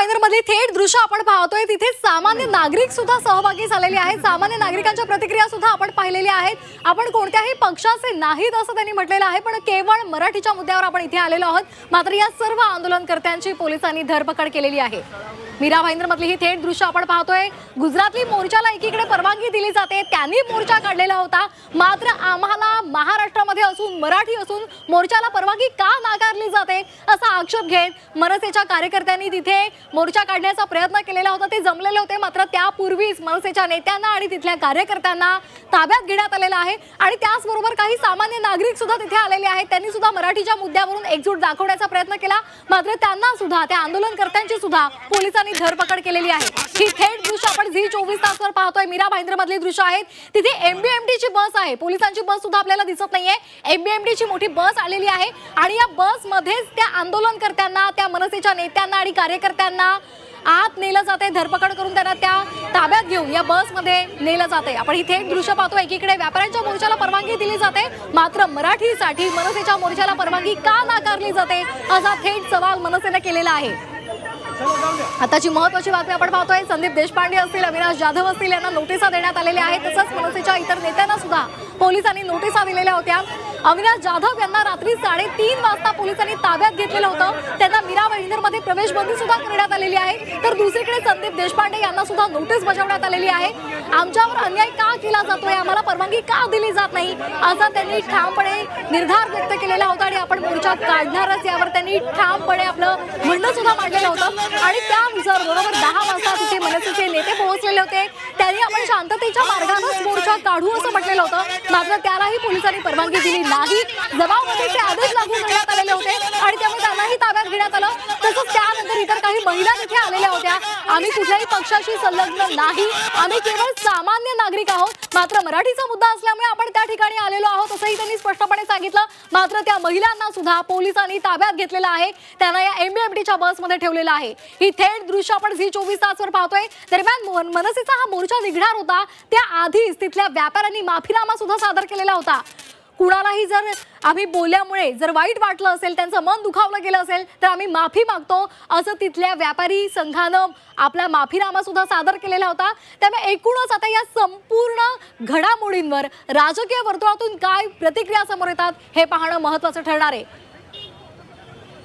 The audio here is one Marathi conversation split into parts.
भाईंदर मधली थेट दृश्य आपण पाहतोय. तिथे सामान्य नागरिक सुद्धा सहभागी झालेले आहेत. सामान्य नागरिकांच्या प्रतिक्रिया सुद्धा आपण पाहिलेल्या आहेत. आपण कोणत्याही पक्षाचे नाहीत असं त्यांनी म्हटलेलं आहे पण केवळ मराठीच्या मुद्द्यावर आपण इथे आलेलो आहोत. मात्र या सर्व आंदोलनकर्त्यांची पोलिसांनी धरपकड केलेली आहे. मीरा भाईंदर मधली ही थेट दृश्य आपण पाहतोय. गुजरातली मोर्चाला एकीकडे परवानगी दिली जाते. त्यांनी मोर्चा काढलेला होता. मात्र आम्हाला महाराष्ट्रामध्ये असून मराठी असून मोर्चाला परवानगी का ना जाते असा आक्षेप घेत मनसेच्या कार्यकर्त्यांनी तिथे मोर्चा काढण्याचा प्रयत्न केलेला होता. ते जमलेले होते मात्र त्यापूर्वीच मनसेच्या नेत्यांना आणि तिथल्या कार्यकर्त्यांना ताब्यात घेण्यात आलेलं आहे. आणि त्याचबरोबर काही सामान्य नागरिक सुद्धा तिथे आलेले आहेत. त्यांनी सुद्धा मराठीच्या मुद्द्यावरून एकजूट दाखवण्याचा प्रयत्न केला. मात्र त्यांना सुद्धा त्या आंदोलनकर्त्यांची सुद्धा पोलिसांनी धरपकड केलेली आहे. ही थेट दृश्य आपण झी चोवीस तासवर पाहतोय. मीरा भाईंदर मधली दृश्य आहेत. तिथे एमबीएमटी ची बस आहे. पोलिसांची बस सुद्धा आपल्याला दिसत नाहीये. एमबीएमटी ची मोठी बस आलेली आहे. आणि या बस मध्येच त्या आंदोलनकर्त्यांना त्या मनसेच्या नेत्यांना आणि कार्यकर्त्यांना आत नेलं जाते धरपकड करून त्यांना त्या ताब्यात घेऊन या बसमध्ये नेलं जाते आपण इथे एक दृश्य पाहतो. एकीकडे व्यापाऱ्यांच्या मोर्चाला परवानगी दिली जाते. मात्र मराठीसाठी मनसेच्या मोर्चाला परवानगी का नाकारली जाते? असा थेट सवाल मनसेनं केलेला आहे. आताची महत्वाची बातमी आपण पाहतोय. संदीप देशपांडे असतील अविनाश जाधव असतील यांना नोटिसा देण्यात आलेल्या आहेत. तसंच मनसेच्या इतर नेत्यांना सुद्धा पोलिसांनी नोटिसा दिलेल्या होत्या. अविनाश जाधव यांना रात्री साडेतीन वाजता पोलिसांनी ताब्यात घेतलेलं होतं. त्यांना मीरा मध्ये प्रवेश बंदी सुद्धा करण्यात आलेली आहे. तर दुसरीकडे संदीप देशपांडे यांना सुद्धा नोटीस बजावण्यात आलेली आहे. आमच्यावर अन्याय का केला जातोय? आम्हाला परवानगी का दिली जात नाही? असा त्यांनी ठामपणे निर्धार व्यक्त केलेला होता आणि आपण मोर्चा काढणारच यावर त्यांनी ठामपणे आपलं म्हणणं सुद्धा मांडलेलं होतं. आणि त्यानुसार बरोबर दहा वाजता तिथे मनसेचे नेते पोहोचलेले होते. त्यांनी आपण शांततेच्या मार्गानंच मोर्चा काढू असं म्हटलेलं होतं. मात्र त्यालाही पोलिसांनी परवानगी दिली नाही. जबाबदारीचे आदेश लागू करण्यात आलेले होते आणि त्यामुळे त्यांनाही ताब्यात घेण्यात आलं. तसंच त्यानंतर इतर काही महिला तिथे आलेल्या होत्या. आम्ही कुठल्याही पक्षाशी संलग्न नाही. आम्ही केवळ सामान्य नागरिक आहोत. मात्र मराठीचा मुद्दा असल्यामुळे आपण त्या ठिकाणी आलेलो आहोत असंही त्यांनी स्पष्टपणे सांगितलं. मात्र त्या महिलांना सुद्धा पोलिसांनी ताब्यात घेतलेलं आहे. त्यांना या एमबीएमटीच्या बसमध्ये ठेवलेलं आहे. ही थेट दृश्य आपण झी चोवीस तासवर पाहतोय. दरम्यान मन- मनसेचा हा मोर्चा निघणार होता. त्या आधीच तिथल्या व्यापाऱ्यांनी माफीनामा सुद्धा सादर केलेला होता. कुणालाही जर आम्ही बोलल्यामुळे जर वाईट वाटलं असेल त्यांचं मन दुखावलं गेलं असेल तर आम्ही माफी मागतो. असं तिथल्या व्यापारी संघानं आपला माफीनामा सुद्धा सादर केलेला होता. त्यामुळे एकूणच आता या संपूर्ण घडामोडींवर राजकीय वर्तुळातून काय प्रतिक्रिया समोर येतात हे पाहणं महत्वाचं ठरणार आहे.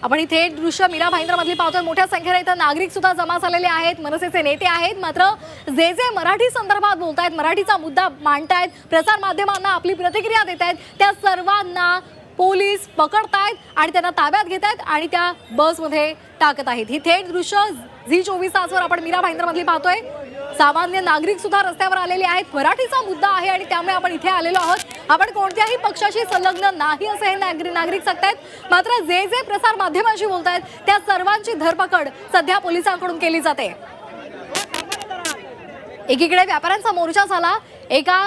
आपण ही दृश्य मीरा भाईंदर मधली पाहतोय. मोठ्या संख्येने इथं नागरिक सुद्धा जमा झालेले आहेत. मनसेचे नेते आहेत. मात्र जे जे मराठी संदर्भात बोलतायत मराठीचा मुद्दा मांडतायत प्रसार माध्यमांना आपली प्रतिक्रिया देत आहेत त्या सर्वांना पोलीस पकडतायत आणि त्यांना ताब्यात घेत आहेत आणि त्या बसमध्ये टाकत आहेत. ही थेट दृश्य झी चोवीस तासवर आपण मीरा भाईंदर मधली पाहतोय. सामान्य नागरिक सुद्धा रस्त्यावर आलेले आहेत. मराठीचा मुद्दा आहे आणि त्यामुळे आपण इथे आलेलो आहोत. आपण कोणत्याही पक्षाशी संलग्न नाही असे हे नागरिक नागरिक सांगतायत. मात्र जे जे प्रसार माध्यमांशी बोलतायत त्या सर्वांची धरपकड सध्या पोलिसांकडून केली जाते. एकीकडे व्यापाऱ्यांचा मोर्चा झाला. एका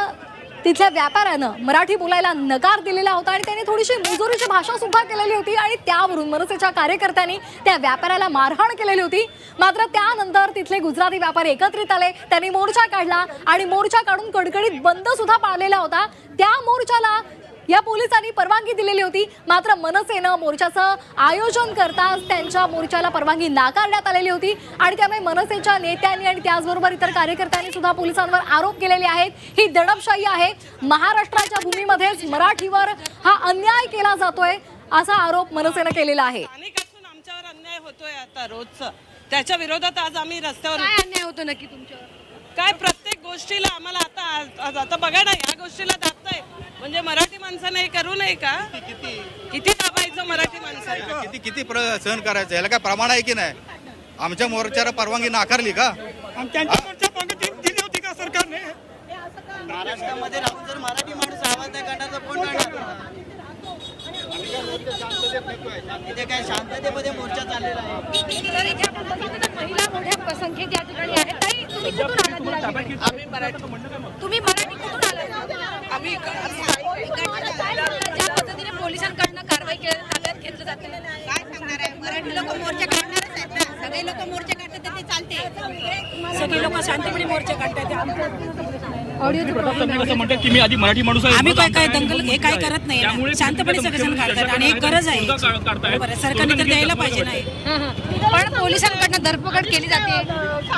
तिथल्या व्यापाऱ्यानं मराठी बोलायला नकार दिलेला होता आणि त्याने थोडीशी मुजोरीची भाषा सुद्धा केलेली होती आणि त्यावरून मनसेच्या कार्यकर्त्यांनी त्या व्यापाऱ्याला मारहाण केलेली होती. मात्र त्यानंतर तिथले गुजराती व्यापारी एकत्रित आले त्यांनी मोर्चा काढला आणि मोर्चा काढून कडकडीत बंद सुद्धा पाळलेला होता. त्या मोर्चाला या पोलिसांनी परवानगी दिलेली होती. मात्र मनसेनं मोर्चाचं आयोजन करताच त्यांच्या मोर्चाला परवानगी नाकारण्यात आलेली होती. आणि त्यामुळे मनसेच्या नेत्यांनी आणि त्याचबरोबर इतर कार्यकर्त्यांनी सुद्धा पोलिसांवर आरोप केलेले आहेत. ही दडपशाही आहे. महाराष्ट्राच्या भूमीमध्येच मराठीवर हा अन्याय केला जातोय असा आरोप मनसेनं केलेला आहे. आमच्यावर अन्याय होतोय आता रोजचं. त्याच्या विरोधात आज आम्ही रस्त्यावर काय अन्याय होतो नक्की तुमच्यावर? काय प्रत्येक गोष्टीला आम्हाला आता आता बघा ना या गोष्टीला दाबताय. म्हणजे मराठी माणसाने हे करू नये का? किती दाबायचं मराठी माणसाला? किती किती प्र सहन करायचं? याला काय प्रमाण आहे की नाही? आमच्या मोर्चाला परवानगी नाकारली का? त्यांच्या मोर्चा परवानगी दिली होती का सरकारने? महाराष्ट्रामध्ये राहून जर मराठी माणूस आवाज नाही काढणार तर कोण काढणार इथे काय शांततेमध्ये मोर्चा चाललेला आहे? तर इथे आपण बघतो तर महिला मोठ्या संख्येत या ठिकाणी आहेत ताई, तुम्ही कुठून आलात जिल्हाधिकारी? आम्ही मराठी तुम्ही मराठी कुठून आलात आम्ही ज्या पद्धतीने पोलिसांकडनं कारवाई ताब्यात घेतलं जाते. काय सांगणार आहे? मराठी लोक मोर्चा काढणारच आहेत ना? सगळे लोक मोर्चा काढतात ते चालते. सगळी लोक शांतपणे मोर्चे काढतात. असं म्हणतात की मी आधी मराठी माणूस आहे आम्ही काय काय दंगल हे काय करत नाही शांतपणे सगळेजण काढतात आणि एक गरज आहे. सरकारने तर द्यायला पाहिजे नाही. पण पोलिसांकडनं धरपकड केली जाते.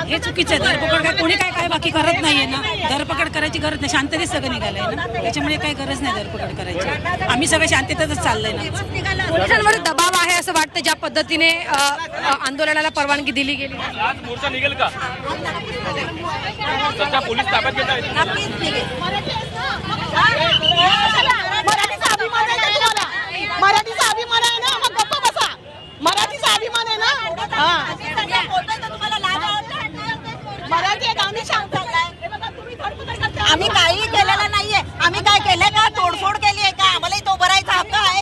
हे चुकीचं आहे. धरपकड काय कोणी काय काय बाकी करत नाहीये ना. धरपकड करायची गरज नाही. शांततेत सगळं निघालंय ना. त्याच्यामुळे काही गरज नाही धरपकड करायची. आम्ही सगळं शांततेतच चाललंय ना. पोलिसांवर दबाव आहे असं वाटतं ज्या पद्धतीने आंदोलनाला परवानगी दिली गेली. आज मोर्चा निघेल का? पोलीस ताब्यात घेत आहेत मराठीचा अभिमान आहे तुम्हाला? मराठीचा अभिमान आहे ना? मग गप्प बसा. मराठीचा अभिमान आहे ना? हा मराठी एक आम्ही सांगतो आम्ही काही केलेलं नाहीये आम्ही काय केलंय का तोडफोड केली आहे का आम्हालाही तो भरायचा हक्क आहे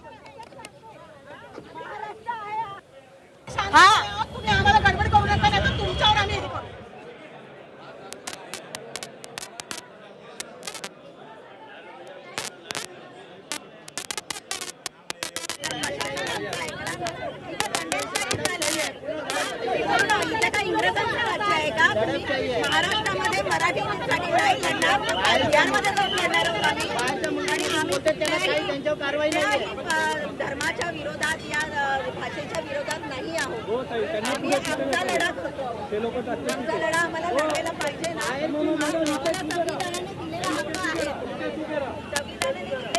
हा तुम्ही आम्हाला गडबड करू नका नाही तर तुमच्यावर आम्ही हे करू. महाराष्ट्रामध्ये मराठी माणसासाठी नाही लढणार बिहारमध्ये जाऊन लढणार आहोत आम्ही. आणि आम्ही कुठल्याही कुठल्याही, अ, धर्माच्या विरोधात या भाषेच्या विरोधात नाही आहोत. आम्ही आमचा लढा करतो. आमचा लढा आम्हाला लढायला पाहिजे ना. संविधानाने दिलेला हक्क आहे. संविधानाने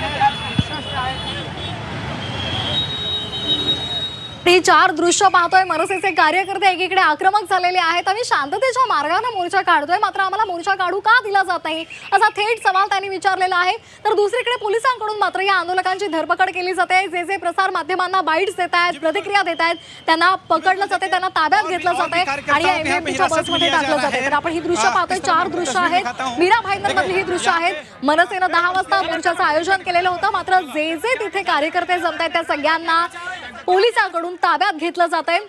ती चार दृश्य पाहतोय. मनसेचे कार्यकर्ते एकीकडे आक्रमक झालेले आहेत. आम्ही शांततेच्या मार्गाने मोर्चा काढतोय. मात्र आम्हाला मोर्चा काढू का दिला जात नाही? असा थेट सवाल त्यांनी विचारलेला आहे. तर दुसरीकडे पोलिसांकडून मात्र या आंदोलकांची धरपकड केली जाते. जे जे प्रसार माध्यमांना बाईट्स देत आहेत प्रतिक्रिया देत आहेत त्यांना पकडलं जाते त्यांना ताब्यात घेतलं जाते आणि या एमएमटीच्या बसमध्ये टाकलं जाते तर आपण ही दृश्य पाहतोय. चार दृश्य आहेत. मीरा भाईंदर मधली ही दृश्य आहेत. मनसेनं दहा वाजता मोर्चाचं आयोजन केलेलं होतं. मात्र जे जे तिथे कार्यकर्ते जमत आहेत त्या सगळ्यांना पोलिसांकडून ताब्यात घेतलं जात आहे